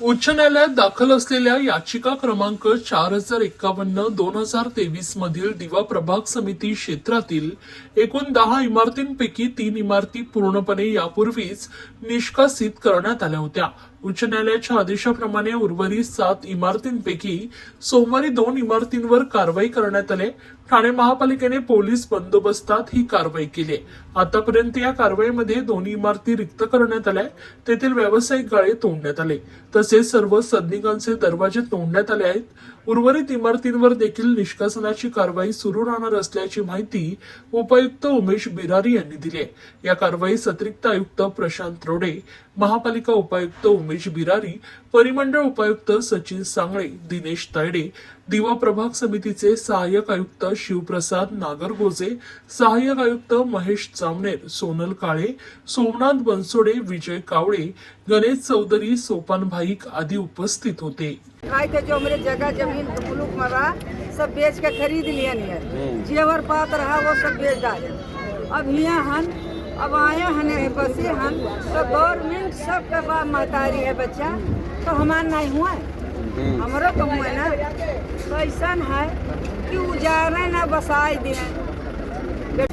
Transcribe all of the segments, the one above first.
उच्च न्यायालयात दाखल असलेल्या याचिका क्रमांक चार हजार एकावन्न दोन हजार तेवीस मधील दिवा प्रभाग समिती क्षेत्रातील एकूण दहा इमारतींपैकी तीन इमारती पूर्णपणे यापूर्वीच निष्कासित करण्यात आल्या होत्या. उच्च न्यायालयाच्या आदेशाप्रमाणे उर्वरित सात इमारतींपैकी सोमवारी दोन इमारतींवर कारवाई करण्यात आली. ठाणे महापालिकेने पोलीस बंदोबस्तात ही कारवाई केली. आतापर्यंत या कारवाईमध्ये दोन्ही इमारती रिक्त करण्यात आल्या. तेथील व्यावसायिक गाळे तोडण्यात आले. तसेच सर्व सदनिकांचे दरवाजे तोडण्यात आले आहेत. उर्वरित इमारतींवर देखील निष्कासनाची कारवाई सुरू राहणार असल्याची माहिती उपायुक्त उमेश बिरारी यांनी दिली या कारवाईस अतिरिक्त आयुक्त प्रशांत रोडे महापालिका उपायुक्त उमेश बिरारी परिमंडळ उपायुक्त सचिन सांगळे दिनेश तायडे दिवा प्रभाग समितीचे सहाय्यक आयुक्त शिवप्रसाद नागरगोजे सहाय्यक आयुक्त महेश चामनेर सोनल काळे सोमनाथ बनसोडे विजय कावळे गणेश चौधरी सोपान भाईक आदी उपस्थित होते. आए थे जो मेरे जगह जमीन मुलुक मरा सब बेच के खरीद नहीं जेवर पात रहा वो सब बेच डाले। अब यहाँ हन अब आए हन बसे हन तो गवर्नमेंट सब के बाद महतारी है बच्चा तो हमार नहीं हुआ है? हमारो तो हुआ ना? तो ऐसा है कि उजारे ना बसाए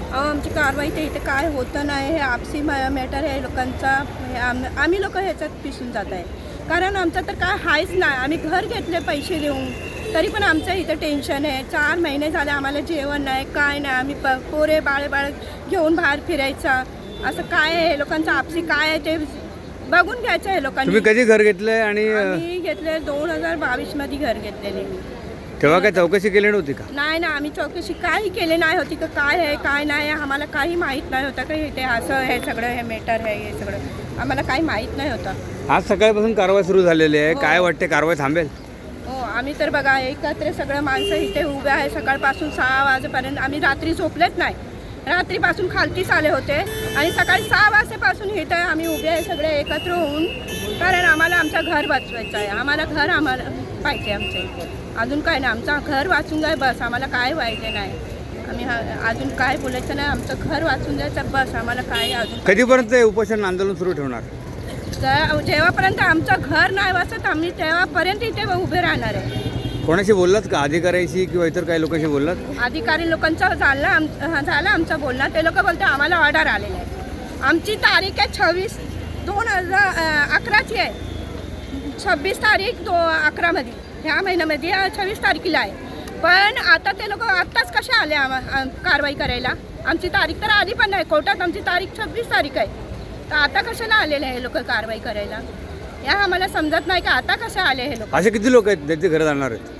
अहो, आमची कारवाई ते इथे काय होतं नाही हे आपसी मॅटर आहे लोकांचा हे आम- आम्ही लोक ह्याच्यात पिसून जात आहे. कारण आमचं तर काय हायच नाही. आम्ही घर घेतले पैसे देऊन तरी पण आमचं इथं टेन्शन आहे. चार महिने झाले आम्हाला जेवण नाही काय नाही. आम्ही प पोरे बाळे बाळ घेऊन बाहेर फिरायचा. असं काय आहे? लोकांचं आपसी काय आहे ते बघून घ्यायचं आहे लोकांनी. तुम्ही कधी घर घेतलंय आणि अ, आम्ही घेतले दोन हजार बावीसमध्ये घर घेतलेले. तेव्हा काय चौकशी केली नव्हती का? नाही ना आम्ही चौकशी काही केली नाही होती का काय आहे काय नाही आहे आम्हाला काही माहीत नाही होतं का हे असं हे सगळं हे मेटर आहे हे सगळं. आम्हाला काही माहीत नाही होतं. आज सकाळपासून कारवाई सुरू झालेली आहे. हो. काय वाटते कारवाई थांबेल? हो आम्ही तर बघा एकत्र सगळं माणसं इथे उभे आहे. सकाळपासून सहा वाजेपर्यंत आम्ही रात्री झोपलेच नाही. रात्रीपासून खालतीच आले होते. आणि सकाळी सहा वाजेपासून इथं आम्ही उभे आहे सगळे एकत्र होऊन. कारण आम्हाला आमचं घर वाचवायचं आहे. आम्हाला घर आम्हाला पाहिजे आमचे. अजून काय नाही. आमचं घर वाचून जाय बस. आम्हाला काय व्हायचं नाही. आम्ही हा- अजून काय बोलायचं नाही. आमचं घर वाचून जायचं बस. आम्हाला काय अजून कधीपर्यंत हे उपोषण आंदोलन सुरू ठेवणार? तर जेव्हापर्यंत आमचं घर नाही वाचत आम्ही तेव्हापर्यंत इथे उभे राहणार आहे. कोणाशी बोललात का? अधिकाऱ्याशी किंवा इतर काही लोकांशी बोललात? अधिकारी लोकांचं झालं आम हा, झालं आमचं बोलणं. ते लोक बोलते आम्हाला ऑर्डर आलेलं आहे. आमची तारीख आहे छव्वीस दोन हजार अकराची आहे. छव्वीस तारीख दो अकरामध्ये. ह्या महिन्यामध्ये अं, छव्वीस तारखेला आहे. पण आता ते लोक आत्ताच कसे आले आम्हा आम- कारवाई करायला? आमची तारीख तर आधी पण नाही. कोर्टात आमची तारीख छव्वीस तारीख आहे. तर आता कशाला आलेले हे लोक कारवाई करायला? या आम्हाला समजत नाही का? आता कसे आले हे लोक? असे किती लोक आहेत? ज्यांचे घरं जाणार आहेत.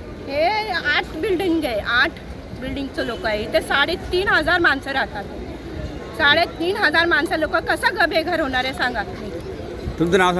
आठ बिल्डिंग आहे आठ बिल्डिंगचं लोक आहे. इथे साडेतीन हजार माणसं राहतात. साडेतीन हजार माणसं लोक कसं ग बेघर होणार आहे सांगा तुमचं नाव सांगा.